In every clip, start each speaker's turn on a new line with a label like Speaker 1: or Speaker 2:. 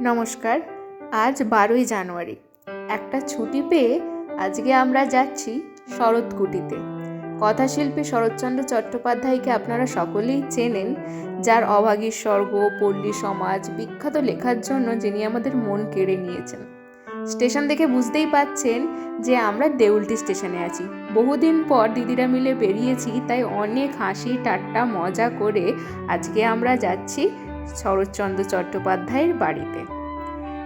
Speaker 1: নমস্কার, আজ বারোই জানুয়ারি। একটা ছুটি পেয়ে আজকে আমরা যাচ্ছি শরৎকুটিতে। কথাশিল্পী শরৎচন্দ্র চট্টোপাধ্যায়কে আপনারা সকলেই চেনেন, যার অভাগীর স্বর্গ, পল্লী সমাজ, বিখ্যাত লেখার জন্য যিনি আমাদের মন কেড়ে নিয়েছেন। স্টেশন দেখে বুঝতেই পাচ্ছেন যে আমরা দেউলটি স্টেশনে আছি। বহুদিন পর দিদিরা মিলে বেরিয়েছি, তাই অনেক হাসি, ঠাট্টা, মজা করে আজকে আমরা যাচ্ছি শরৎচন্দ্র চট্টোপাধ্যায়ের বাড়িতে।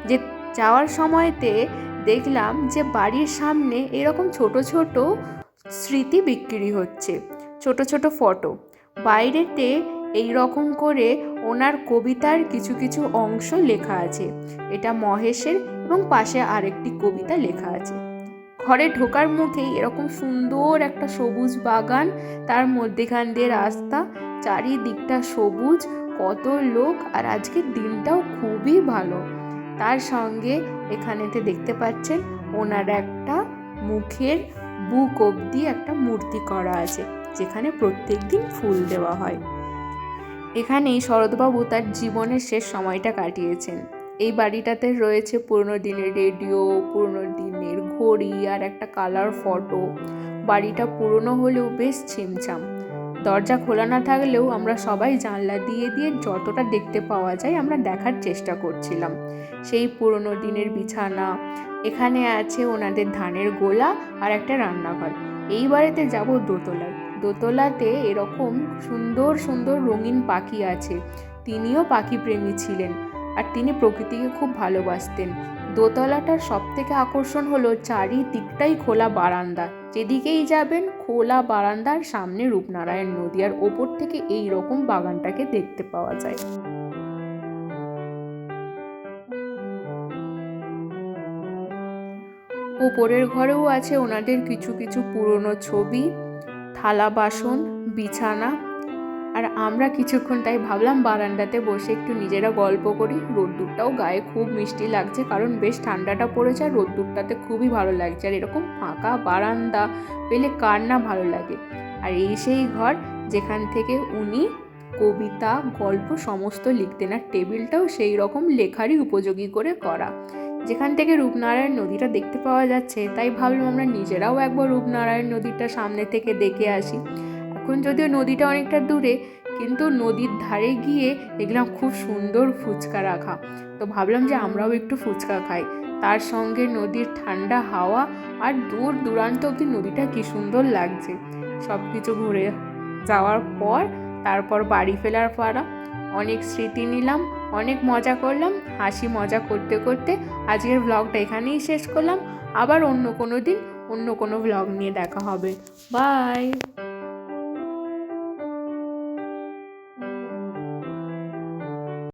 Speaker 1: যে যাওয়ার সময়তে দেখলাম যে বাড়ির সামনে এরকম ছোট ছোট স্মৃতি বিক্রি হচ্ছে, ছোট ছোট ফটো। বাইরেতে এই রকম করে ওনার কবিতার কিছু কিছু অংশ লেখা আছে। এটা মহেশের এবং পাশে আরেকটি কবিতা লেখা আছে। ঘরে ঢোকার মুখেই এরকম সুন্দর একটা সবুজ বাগান, তার মধ্যেখান দিয়ে রাস্তা, চারিদিকটা সবুজ কত লোক আর আজকের দিনটাও খুবই ভালো। তার সঙ্গে এখানেতে দেখতে পাচ্ছেন ওনার একটা মুখের বুক অবধি একটা মূর্তি করা আছে, যেখানে প্রত্যেক দিন ফুল দেওয়া হয়। এখানেই শরৎবাবু তার জীবনের শেষ সময়টা কাটিয়েছেন। এই বাড়িটাতে রয়েছে পুরনো দিনের রেডিও, পুরনো দিনের ঘড়ি আর একটা কালার ফটো বাড়িটা পুরনো হলেও বেশ ছিমছাম। দরজা খোলা না থাকলেও আমরা সবাই জানলা দিয়ে দিয়ে যতটা দেখতে পাওয়া যায় আমরা দেখার চেষ্টা করছিলাম। সেই পুরনো দিনের বিছানা, এখানে আছে ওনাদের ধানের গোলা আর একটা রান্নাঘর। এই বাড়িতে যাব দোতলায়। দোতলাতে এরকম সুন্দর সুন্দর রঙিন পাখি আছে। তিনিও পাখি প্রেমী ছিলেন আর তিনি প্রকৃতিকে খুব ভালোবাসতেন। দোতলাটার সব থেকে আকর্ষণ হলো চারিদিকটাই খোলা বারান্দা। যেদিকেই যাবেন, খোলা বারান্দার সামনে রূপনারায়ণ নদী আর ওপর থেকে এই রকম বাগানটাকে দেখতে পাওয়া যায়। উপরের ঘরেও আছে ওনাদের কিছু কিছু পুরনো ছবি, থালা বাসন, বিছানা আর আমরা কিছুক্ষণ তাই ভাবলাম বারান্দাতে বসে একটু নিজেরা গল্প করি। রোদ্দুরটাও গায়ে খুব মিষ্টি লাগছে কারণ বেশ ঠান্ডাটা পড়েছে আর রোদ্দুরটাতে খুবই ভালো লাগছে। আর এরকম ফাঁকা বারান্দা পেলে কার না ভালো লাগে। আর এই সেই ঘর যেখান থেকে উনি কবিতা, গল্প সমস্ত লিখতেন আর টেবিলটাও সেই রকম লেখারই উপযোগী করে করা। যেখান থেকে রূপনারায়ণ নদীটা দেখতে পাওয়া যাচ্ছে তাই ভাবলাম আমরা নিজেরাও একবার রূপনারায়ণ নদীটা সামনে থেকে দেখে আসি। এখন যদিও নদীটা অনেকটা দূরে, কিন্তু নদীর ধারে গিয়ে দেখলাম খুব সুন্দর ফুচকা রাখা। তো ভাবলাম যে আমরাও একটু ফুচকা খাই। তার সঙ্গে নদীর ঠান্ডা হাওয়া আর দূর দূরান্ত অব্দি নদীটা কী সুন্দর লাগছে। সব কিছু ঘুরে যাওয়ার পর তারপর বাড়ি ফেরার পাড়া অনেক স্মৃতি নিলাম, অনেক মজা করলাম, হাসি মজা করতে করতে আজকের ব্লগটা এখানেই শেষ করলাম। আবার অন্য কোনো দিন অন্য কোনো ব্লগ নিয়ে দেখা হবে। বাই